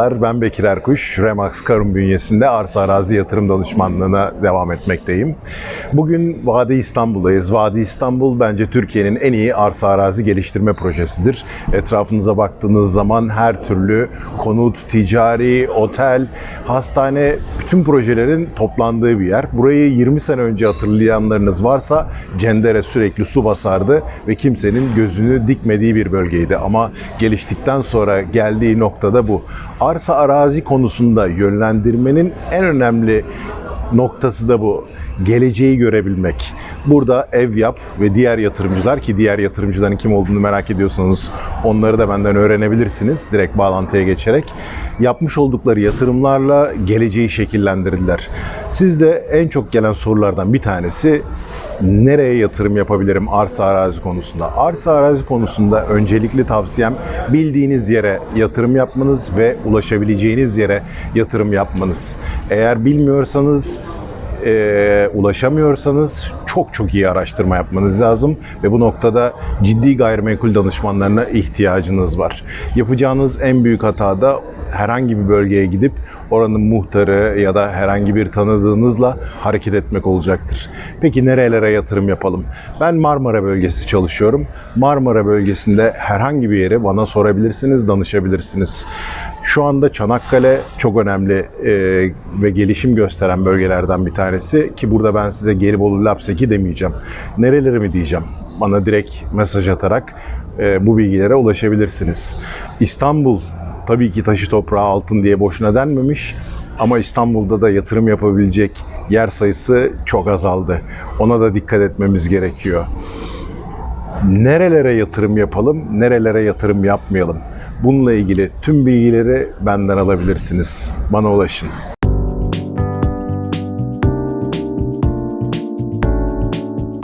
Ben Bekir Erkuş, Remax Karun bünyesinde arsa arazi yatırım danışmanlığına devam etmekteyim. Bugün Vadi İstanbul'dayız. Vadi İstanbul bence Türkiye'nin en iyi arsa arazi geliştirme projesidir. Etrafınıza baktığınız zaman her türlü konut, ticari, otel, hastane, bütün projelerin toplandığı bir yer. Burayı 20 sene önce hatırlayanlarınız varsa Cendere sürekli su basardı ve kimsenin gözünü dikmediği bir bölgeydi. Ama geliştikten sonra geldiği noktada bu. Arsa arazi konusunda yönlendirmenin en önemli noktası da bu. Geleceği görebilmek. Burada ev yap ve diğer yatırımcılar ki diğer yatırımcıların kim olduğunu merak ediyorsanız onları da benden öğrenebilirsiniz direkt bağlantıya geçerek. Yapmış oldukları yatırımlarla geleceği şekillendirdiler. Sizde en çok gelen sorulardan bir tanesi nereye yatırım yapabilirim arsa arazi konusunda? Arsa arazi konusunda öncelikli tavsiyem bildiğiniz yere yatırım yapmanız ve ulaşabileceğiniz yere yatırım yapmanız. Eğer bilmiyorsanız e, ulaşamıyorsanız çok çok iyi araştırma yapmanız lazım ve bu noktada ciddi gayrimenkul danışmanlarına ihtiyacınız var. Yapacağınız en büyük hata da herhangi bir bölgeye gidip oranın muhtarı ya da herhangi bir tanıdığınızla hareket etmek olacaktır. Peki nerelere yatırım yapalım? Ben Marmara bölgesi çalışıyorum. Marmara bölgesinde herhangi bir yere bana sorabilirsiniz, danışabilirsiniz. Şu anda Çanakkale çok önemli e, ve gelişim gösteren bölgelerden bir tanesi ki burada ben size Gelibolu Lapseki demeyeceğim. Nereleri mi diyeceğim? Bana direkt mesaj atarak e, bu bilgilere ulaşabilirsiniz. İstanbul tabii ki taşı toprağı altın diye boşuna denmemiş. Ama İstanbul'da da yatırım yapabilecek yer sayısı çok azaldı. Ona da dikkat etmemiz gerekiyor. Nerelere yatırım yapalım, nerelere yatırım yapmayalım? Bununla ilgili tüm bilgileri benden alabilirsiniz. Bana ulaşın.